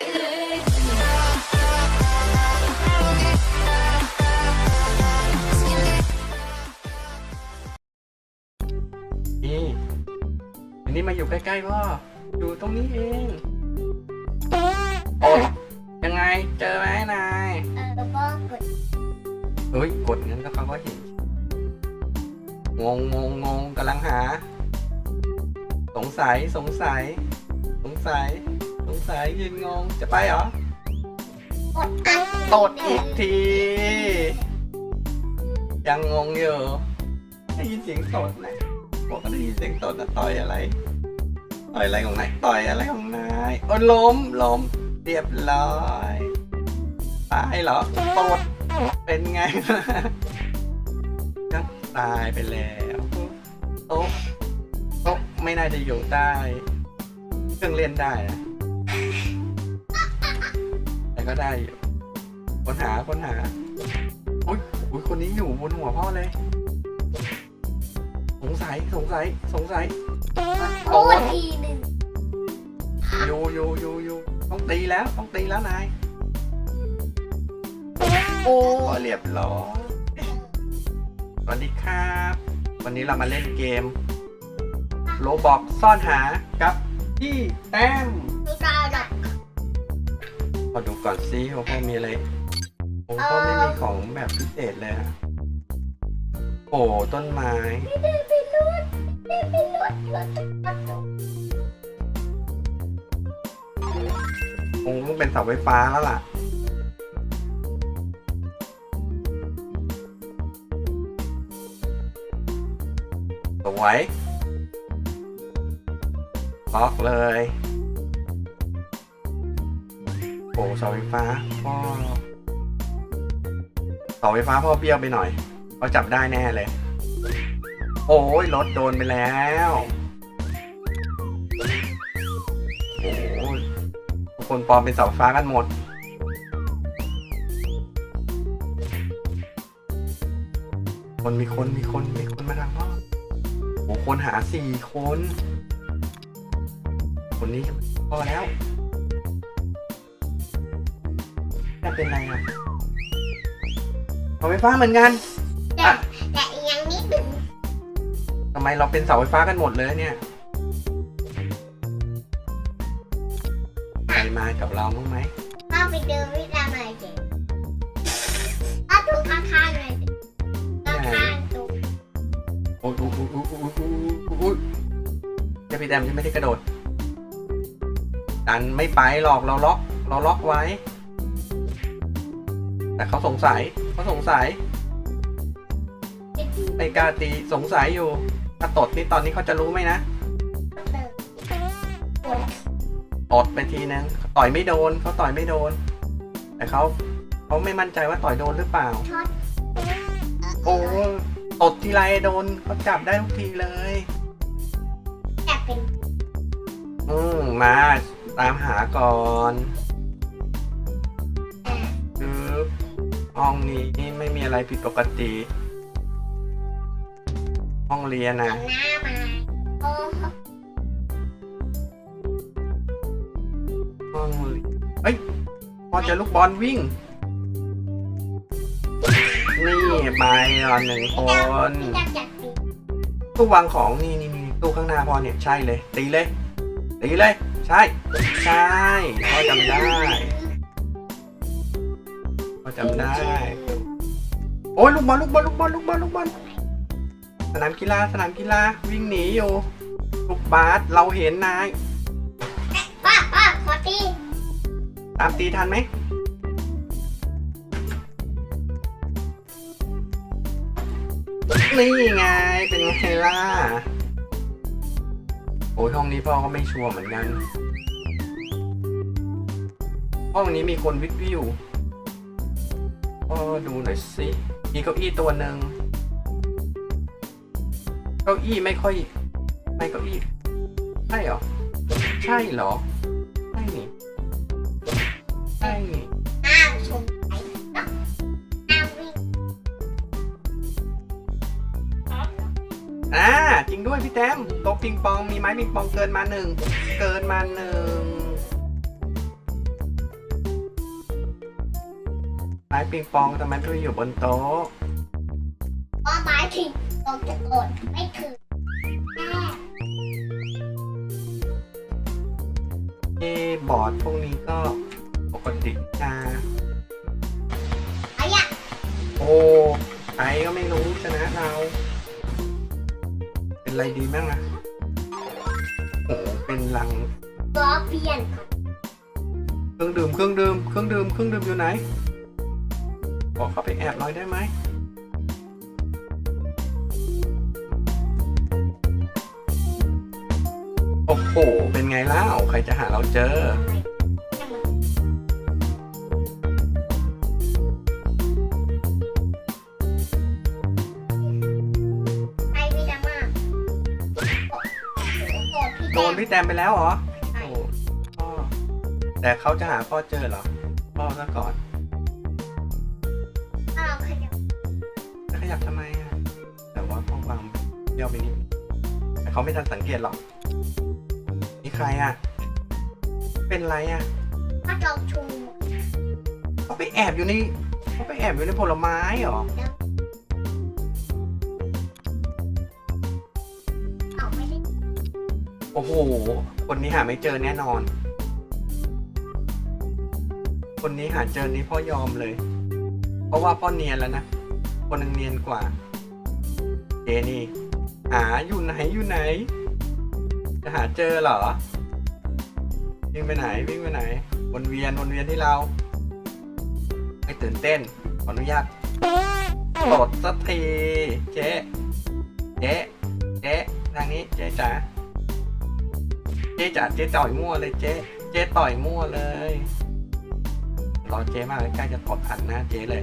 นี่อันนี้มาอยู่ใกล้ๆพ่ออยู่ตรงนี้เอง โอ้ยังไงเจอไหมนายเออแล้วก็กดเฮ้ยกดงั้นก็เขาก็เห็นงงงงงงกำลังหา สงสัยสงสัย สงสัยส งสัยยืนงงจะไปเหรอกดอันตดอีกที ยังงงอยู่ได้ยินเสียงตดนะบอกว่าได้ยินเสียงตดนะต่อยอะไร ต่อยอะไรของนายต่อยอะไรของนายโอ้ยล้มล้มเรียบร้อยตายเหรอตดเป็นไงก็ตายไปแล้วโต๊ะโต๊ะไม่น่าจะอยู่ใต้เครื่องเล่นได้นะแต่ ก็ได้อยู่ค้นหาค้นหาอุ้ยอุ้ยคนนี้อยู่บนหัวพ่อเลย สงสัยสงสัยสงสัยโอ้ยทีหนึ่งอยู่อยู่อยู่อยู่ต้องตีแล้วต้องตีแล้วนายโอ้เรียบร้อยสวัสดีครับ วันนี้เรามาเล่นเกมโลบอกซ่อนหากับพี่แต้มมีกาวดัก ขอดูก่อนซิว่าพ่อมีอะไรโอ้พ่อไม่มีของแบบพิเศษเลยอะโอ้ต้นไม้เดินไปรูดเดินไปรูดรูดรูดรูดคงต้องเป็นเสาไฟฟ้าแล้วล่ะสวยล็อกเลย โอ้เสาไฟฟ้าพ่อเสาไฟฟ้าพ่อเบี้ยวไปหน่อยเขาจับได้แน่เลย โอ้ยรถโดนไปแล้วโอ้ทุกคนปลอมเป็นเสาไฟฟ้ากันหมดคนมีคนมีคนมีคนมาทางพ่อโอ้คนหาสี่คน คนนี้พอแล้ว น่าเป็นไรอะเสาไฟฟ้าเหมือนกันแต่แต่ยังนิดหนึ่งทำไมเราเป็นเสาไฟฟ้ากันหมดเลยเนี่ยใครมากับเราบ้างไหมพ่อไปเดินวิจารณ์หน่อยเจ๊พ่อดูข้างๆหน่อยสิข้างๆตรงโอ้ยโอ้ยโอ้ยโอ้ยโอ้ยโอ้ยโอ้ยเจะพี่แดมยังไม่ได้กระโดดดันไม่ไปหรอกเราล็อกเราล็อกไว้ แต่เขาสงสัยเขาสงสัยไม่กล้าตีสงสัยอยู่ถ้าตดนี่ตอนนี้เขาจะรู้ไหมนะเดินกดตดไปทีนึงต่อยไม่โดนเขาต่อยไม่โดน แต่เขาเขาไม่มั่นใจว่าต่อยโดนหรือเปล่าช็อตโอ้ตดทีไรโดนเขาจับได้ทุกทีเลยแต่เป็นอืมมาตามหาก่อน ห้องนี้ไม่มีอะไรผิดปกติ ห้องเรียนนะหน้ามาโอ้ห้องเรียนเฮ้ย พอจะลูกบอลวิ่ง นี่ไปก่อนหนึ่งคนพี่ดักจัดปีตู้วางของนี่นี่นี่ตู้ข้างหน้าพอเนี่ยใช่เลย ตีเลยตีเลย ใช่ ใช่พอจำได้ จำได้ โอ้ยลูกบอลลูกบอลลูกบอลลูกบอลลูกบอลสนามกีฬาสนามกีฬาวิ่งหนีอยู่ลูกบาสเราเห็นนายป้าป้าขอตีตามตีทันไหมนี่ไงเป็นไงล่ะโอ้ยห้องนี้พ่อก็ไม่ชัวร์เหมือนกัน ห้องนี้มีคนวิทวิวพ่ อดูหน่อยสิมีเก้าอี้ตัวหนึ่งเก้าอี้ไม่ค่อย ไม่เก้าอี้ใช่หรอ ใช่เหรอใช่นี่ใช่นี่ห้ามชมไปเนาะห้ามวิ่งอ่าจริงด้วยพี่แต้มโต๊ะปิงปองมีไม้ปิงปองเกินมาหนึ่งเกินมาหนึ่ง ม้ปิงปองทำไมไม่ไปอยู่บนโต๊ะเพราะหมายถึงตกจะโกรธไม่ถึงแม่เอะบอร์ดพวกนี้ก็ปกตินะไอ้ยะโอ้ใครก็ไม่รู้ชนะเรา เป็นอะไรดีบ้างนะโอ้เป็นลังล้อเปลี่ยน เครื่องดื่มเครื่องดื่มเครื่องดื่มเครื่องดื่มอยู่ไหน บอกเข้าไปแอบหน่อยได้ไหมโอ้โห เป็นไงเล่าใครจะหาเราเจอ ไอ้พี่จะมาโกรธพี่แดงโดนพี่แตมไปแล้วเหรอใช่โอ้พ่อแต่เขาจะหาพ่อเจอเหรอ พ่อซะก่อน ยับทำไมอะแต่ว่าพ่อวางเบี้ยวไปนิดแต่เขาไม่ทันสังเกตหรอกนี่ใครอะ เป็นไรอะถ้าเราชูเขาไปแอบอยู่ในเขาไปแอบอยู่ในผลไม้เหรอเอาไม่ได้โอ้โห คนนี้หาไม่เจอแน่นอน คนนี้หาเจอนี้พ่อยอมเลย เพราะว่าพ่อเนียนแล้วนะ คนหนึงเนียนกว่าเจนี่ หาอยู่ไหนอยู่ไหน จะหาเจอเหรอ วิ่งไปไหนวิ่งไปไหน วนเวียนวนเวียนที่เราไม่ตื่นเต้นขออนุญาตปลดสักทีเจ๊เจ๊เจ๊ทางนี้เจ๊จ๋าเจ๊จ๋าเจ๊ต่อยมั่วเลยเจ๊เจ๊ต่อยมั่วเลยรอเจ๊มากเลยใกล้จะตดอัดหน้าเจ๊เลย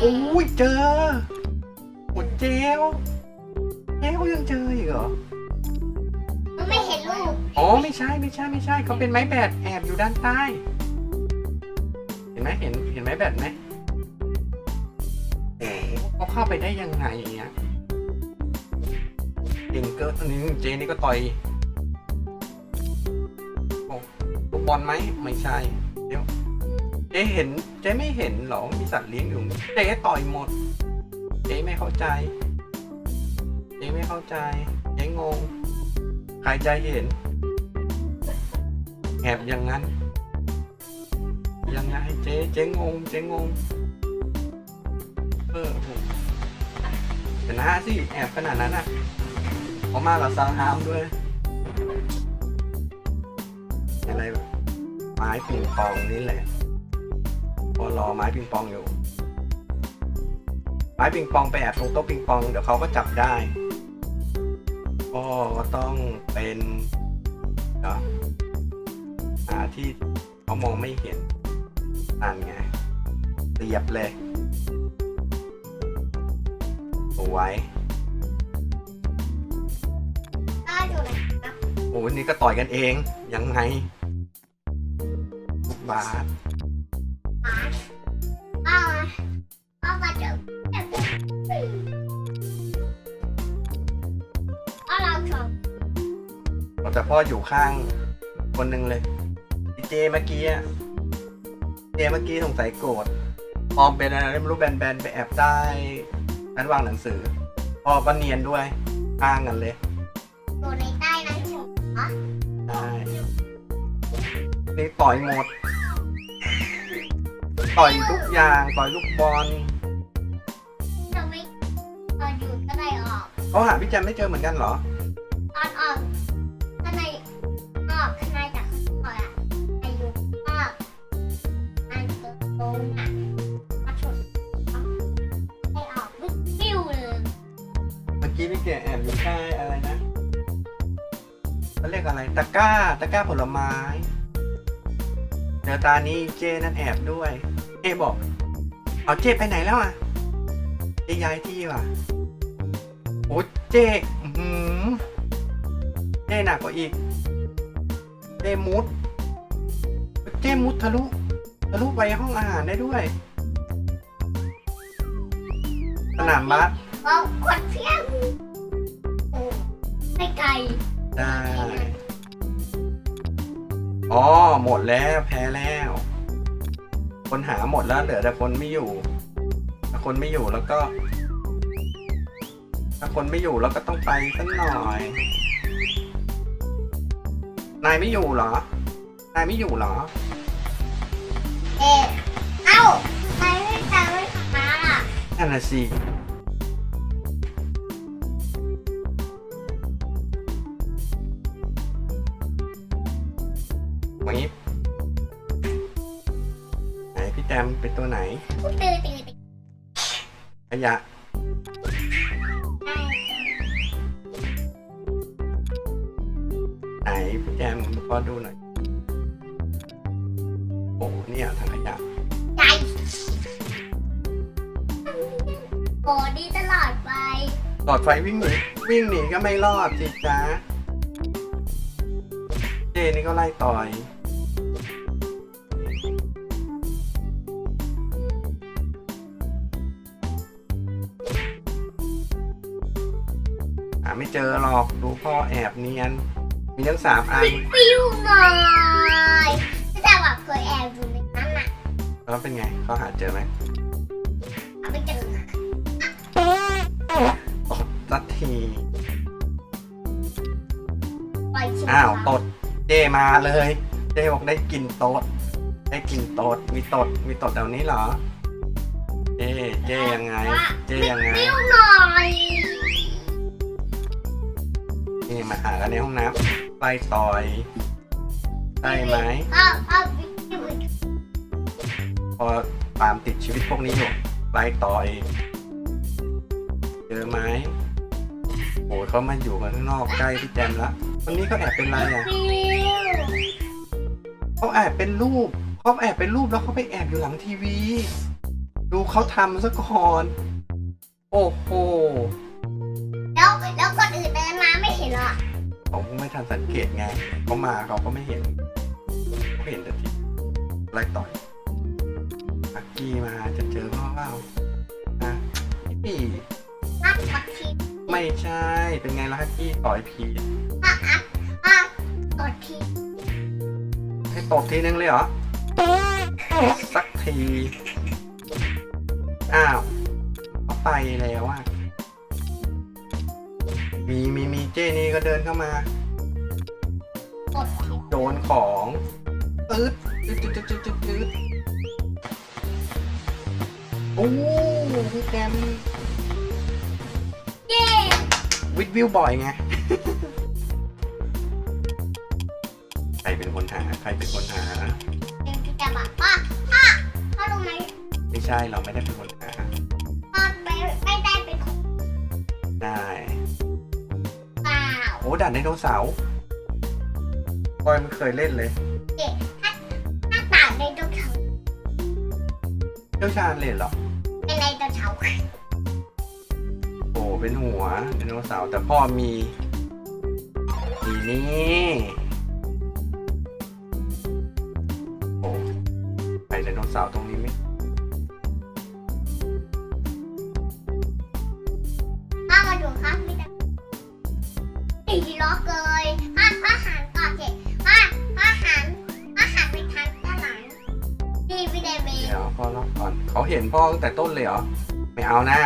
โอ้ยเจอโอ้เจลเจลยังเจออีกเหรอ มันไม่เห็นลูกอ๋อไม่ใช่ไม่ใช่ไม่ใช่เขาเป็นไม้แบดแอบอยู่ด้านใต้ เห็นไหมเห็นเห็นไม้แบดไหมโอ้เขาเข้าไปได้ยังไงอะเก่งเกินอันนี้เจนี่ก็ต่อยโอ้ลูกบอลไหมไม่ใช่เดี๋ยวเจ๊เห็นเจ๊ไม่เห็นเหรอมีสัตว์เลี้ยงอยู่เจ๊ต่อยหมดเจ๊ไม่เข้าใจเจ๊ไม่เข้าใจเจ๊งงใครใจเห็นแอบอย่างนั้น ยังไงเจ๊เจ๊งงเจ๊งงเออโหชนะสิแอบขนาดนั้นอะเขามากับซาวฮามด้วยอะไรไม้ปิงปองนี่แหละ พอรอไม้ปิงปองอยู่ ไม้ปิงปองไปแอบตรงโต๊ะปิงปอง เดี๋ยวเขาก็จับได้ ก็ต้องเป็นเนาะหาที่เขามองไม่เห็นนั่นไงเรียบเลยสวยก็อยู่ไหนครับโอ้วันนี้ก็ต่อยกันเอง ยังไงลูกบาส แต่พ่ออยู่ข้างคนหนึ่งเลยดีเจเมื่อกี้อะเจเมื่อกี้สงสัยโกรธปลอมเป็นอะไรไม่รู้แบนๆไปแอบใต้ชั้นวางหนังสือพ่อก็เนียนด้วยข้างกันเลยอยู่ในใต้นั้นหมดใช่นี่ต่อยหมด ต่อยทุกอย่างต่อยลูกบอลจะไม่ตอนอยู่ก็ได้ออก เขาหาพี่แจมไม่เจอเหมือนกันเหรอ ตอนออกข้างในออกข้างในจากออกอะอายุก็อันตรงอะมาชนให้ออกวิ่งฟิวเลยเมื่อกี้พี่เก๋แอบอยู่ใต้อะไรนะเขาเรียกอะไรตะกร้าตะกร้าผลไม้เดี๋ยวตานี้เจนั่นแอบด้วย เจบอก เอาเจไปไหนแล้วอะเจย้ายที่ว่ะโอ้เจอื้อหือเจหนักกว่าอีก เจมุด เจมุดทะลุทะลุไปห้องอาหารได้ด้วยสนามบาสบอกกดเพียงโอ้ไม่ไกลได้อ๋อหมดแล้วแพ้แล้ว คนหาหมดแล้วเหลือแต่คนไม่อยู่ถ้าคนไม่อยู่แล้วก็ ถ้าคนไม่อยู่เราก็ต้องไปสักหน่อย นายไม่อยู่เหรอ นายไม่อยู่เหรอ เอ๊ะเอ้าใครไม่จำไม่ทำมาล่ะนั่นน่ะสิ ตัวไหนตื่นตื่นตื่นขยะไหนพี่แจมพอดูหน่อย โอ้เนี่ยถังขยะใจโอ้ดีตลอดไปหลอดไฟวิ่งหนีวิ่งหนีก็ไม่รอดสิจ้าเจนี่ก็ไล่ต่อย จอหรอกดูพ่อแอบเนียน มีทั้งสามอันปิ้วหน่อยแต่ว่าเคยแอบอยู่ในนั้นน่ะแล้วเป็นไงเขาหาเจอไหมเอาไปเจอตดสักทีปล่อยชิมอ้าวตดเจมาเลย เจบอกได้กลินโตดได้กลินโตดมีตดมีตดแถวนี้เหรอ เจเจยังไง เจยังไง ปิ้วหน่อย นี่มาหากันในห้องน้ำไล่ต่อยได้ไหมเอาเอาปิ้วพอตามติดชีวิตพวกนี้อยู่ไล่ต่อยเจอไหมโอ้ยเขามาอยู่กันข้างนอกใกล้พี่แจมละวันนี้เขาแอบเป็นไรอะเขาแอบเป็นรูปเขาแอบเป็นรูปแล้วเขาไปแอบอยู่หลังทีวี ดูเขาทำซะก่อน โอ้โห มาไม่เห็นเหรอผมไม่ทันสังเกตไงเขามาเขาก็ไม่เห็นเขาเห็นแต่ที่ไล่ต่อยอักกี้มาจะเจอพ่อเปล่าอะพี่นัดปักทีไม่ใช่เป็นไงล่ะฮักกี้ต่อยพีอะอะอะกดทีให้ตบทีนึงเลยเหรอสักที อ้าวเขาไปแล้วอะ มีมีมีเจนี่ก็เดินเข้ามากดทีโดนของตืดตืดตืดตืดตืดตืดโอ้พี่แกมเย้วิดวิวบ่อยไง ใครเป็นคนหา ใครเป็นคนหา เดี๋ยวจะบอกว่าพ่อพ่อรู้ไหมไม่ใช่เราไม่ได้เป็นคนหาพ่อไม่ไม่ได้เป็นคนได้เปล่าโอ้ด่านไดโนเสาร์ปอยไม่เคยเล่นเลยเด็กถ้าถ้าต่างในตัวเขาเชี่ยวชาญเล่นเหรอ เป็นในตัวเขาโอ้เป็นหัวไดโนเสาร์แต่พ่อมีมีนี่ ตีล้อเกยพ่อพ่อหันก่อนเด็กพ่อพ่อหันพ่อหันไปทางด้านหลังนี่พี่เดวิดเดี๋ยวพ่อรอบก่อนเขาเห็นพ่อตั้งแต่ต้นเลยเหรอ ไม่เอาหน้า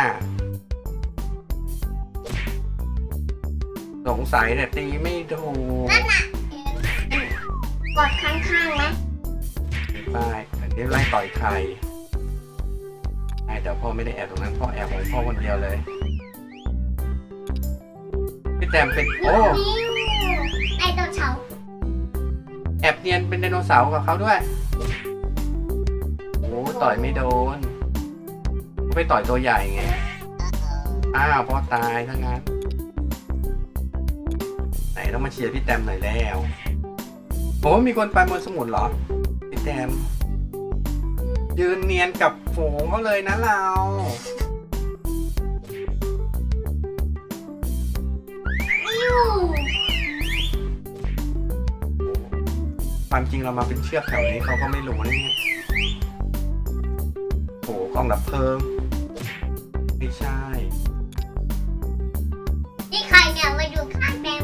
สงสัยแต่ตีไม่ถูกนั่นน่ะกดข้างๆนะไปอันนี้ไล่ต่อยใครใช่แต่พ่อไม่ได้แอบตรงนั้น พ่อแอบของพ่อคนเดียวเลยพี่ แต้มเป็นโอ้ในตัวเขาแอบเนียนเป็นไดโนเสาร์กับเขาด้วยโอ้ต่อยไม่โดนไปต่อยตัวใหญ่ไงอ้าวพ่อตายทั้งนั้นไหนต้องมาเชียร์พี่แตมหน่อยแล้วโอ้มีคนไปมนต์สมุนเหรอพี่แตมยืนเนียนกับฝูงเขาเลยนะเรา ความจริงเรามาเป็นเชือกแถวนี้เขาก็ไม่รู้นะเนี่ยโอ้กล้องดับเพลิงไม่ใช่ นี่ใครเนี่ยมาดูข้างแดง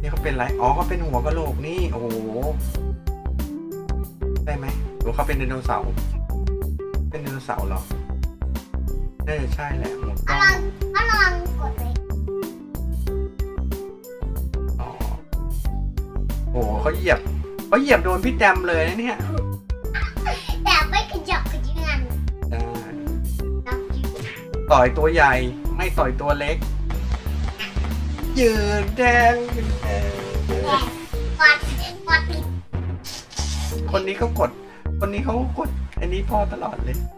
นี่เขาเป็นเป็นไร อ๋อเขาเป็นหัวกะโหลกนี่ โอ้โห ได้ไหมหรือเขาเป็นไดโนเสาร์ เป็นไดโนเสาร์เหรอน่าจะใช่แหละหมุนกเอาล้อลอง บเขาเหยียบโดนพี่แดมเลยนะเนี่ยแต่ไม่ขยับขยื่นได้นับยืนต่อยตัวใหญ่ไม่ต่อยตัวเล็ก ยืนแดงยืนแดงแต่กดกดอีกคนนี้เขากด คนนี้เขากด อันนี้พ่อตลอดเลยก